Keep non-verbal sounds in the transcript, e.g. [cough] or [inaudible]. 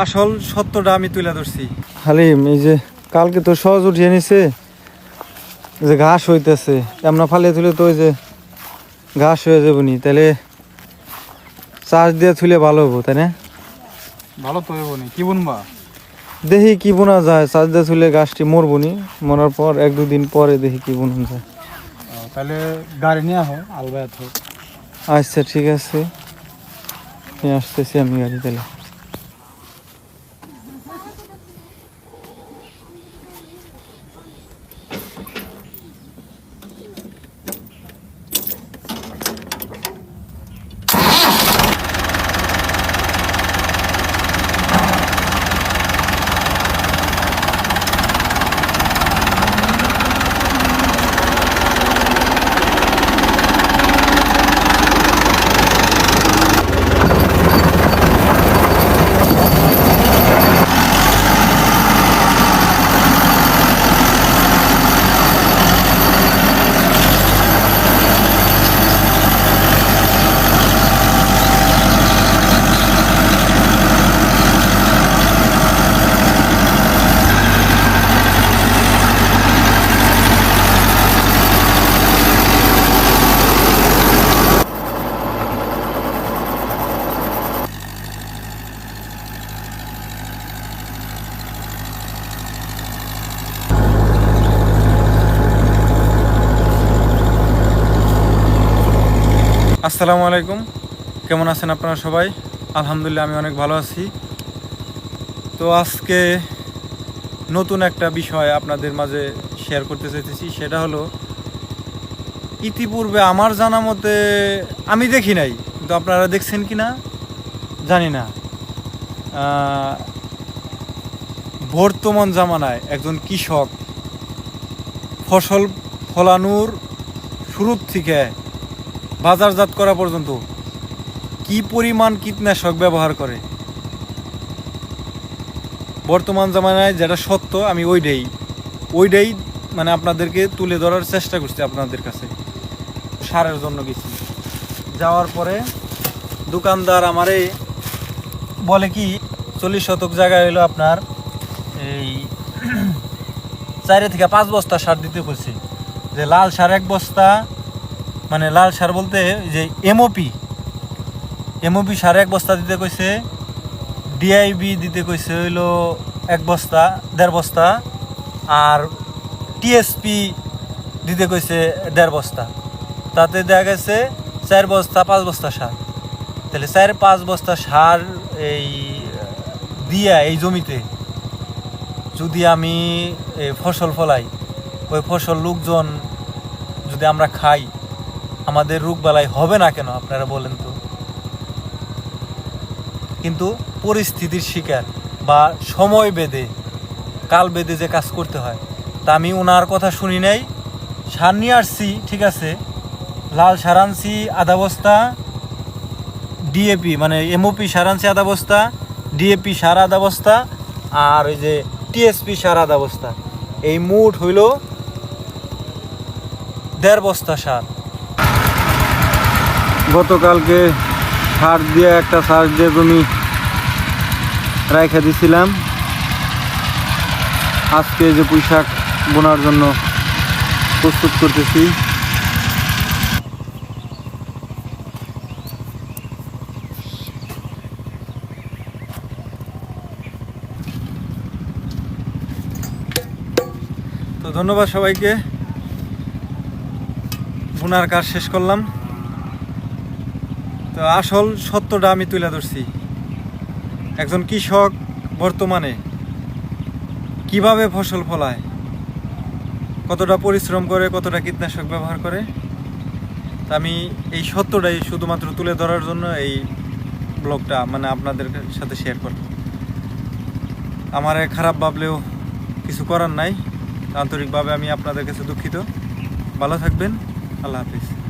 আসল সত্যটা আমি তুলে ধরছি। হালিম এই যে কালকে তো সহজ উঠিয়ে নিছে যে ঘাস হইতেছে এমন ফালিয়ে তুলে তো ওই যে ঘাস হয়ে যাব নি তাহলে চার্জ দিয়ে তুলে ভালো হব তাই না? ভালো তো হইব নি কি বুনবা? দেখি কি বোনা যায় চার্জ দিয়ে তুলে গাছটি মরবো নি মরার পর এক দুদিন পরে দেখি কি বোনা যায়। তাহলে গাড়ি নিয়ে আহ আলবায়াত হোক। আচ্ছা ঠিক আছে। নিয়ে আসতেছি আমি গাড়ি তাহলে। আসসালামু আলাইকুম। কেমন আছেন আপনারা সবাই? আলহামদুলিল্লাহ, আমি অনেক ভালো আছি। তো আজকে নতুন একটা বিষয় আপনাদের মাঝে শেয়ার করতে চাইতেছি। সেটা হলো, ইতিপূর্বে আমার জানা মতে আমি দেখি নাই, কিন্তু আপনারা দেখছেন কি না জানি না। বর্তমান জামানায় একজন কৃষক ফসল ফলানোর শুরুর থেকে বাজারজাত করা পর্যন্ত কি পরিমাণ কীটনাশক ব্যবহার করে? বর্তমান জামানায় যেটা সত্য, আমি ওইটাই। ওইটাই মানে আপনাদেরকে তুলে ধরার চেষ্টা করছি আপনাদের কাছে। সারের জন্য গেছি। যাওয়ার পরে দোকানদার আমারে বলে কি, চল্লিশ শতক জায়গায় হলো আপনার এই [clears throat] চারে থেকে পাঁচ বস্তা সার দিতে বলছে। যে লাল সার এক বস্তা মানে লাল সার বলতে যে এমওপি এমওপি সার এক বস্তা দিতে কইছে ডিআইবি দিতে কইছে হইল এক বস্তা, দেড় বস্তা, আর টিএসপি দিতে কইছে দেড় বস্তা। তাতে দেখা গেছে চার বস্তা, পাঁচ বস্তা সার। তাহলে চার, পাঁচ বস্তা সার এই, দিয়া এই জমিতে যদি আমি ফসল ফলাই, ওই ফসল লোকজন যদি আমরা খাই আমাদের রোগ বালাই হবে না কেন, আপনারা বলেন তো? কিন্তু পরিস্থিতির শিকার বা সময় বেঁধে, কাল বেঁধে যে কাজ করতে হয়, তা আমি ওনার কথা শুনি নাই। সার নিয়ে আসছি, ঠিক আছে। লাল সার আনছি, আধা বস্তা। ডিএপি মানে এমওপি সার আনছি, আধা বস্তা। ডিএপি সার, আধা বস্তা। আর ওই যে টিএসপি সার, আধা বস্তা। এই মুঠ হইল দেড় বস্তা সার। গতকালকে সার দিয়ে একটা সার দিয়ে জমি রাইখা দিছিলাম। আজকে যে পুঁইশাক বোনার জন্য প্রস্তুত করতেছি। তো ধন্যবাদ সবাইকে। বোনার কাজ শেষ করলাম। তো আসল সত্যটা আমি তুলে ধরছি। একজন কৃষক বর্তমানে কীভাবে ফসল ফলায়? কতটা পরিশ্রম করে, কতটা কীটনাশক ব্যবহার করে? তা আমি এই সত্যটাই শুধুমাত্র তুলে ধরার জন্য এই ব্লগটা মানে আপনাদের সাথে শেয়ার করলাম আমার খারাপ ভাবলেও কিছু করার নাই। আন্তরিকভাবে আমি আপনাদের কাছে দুঃখিত। ভালো থাকবেন। আল্লাহ হাফিজ।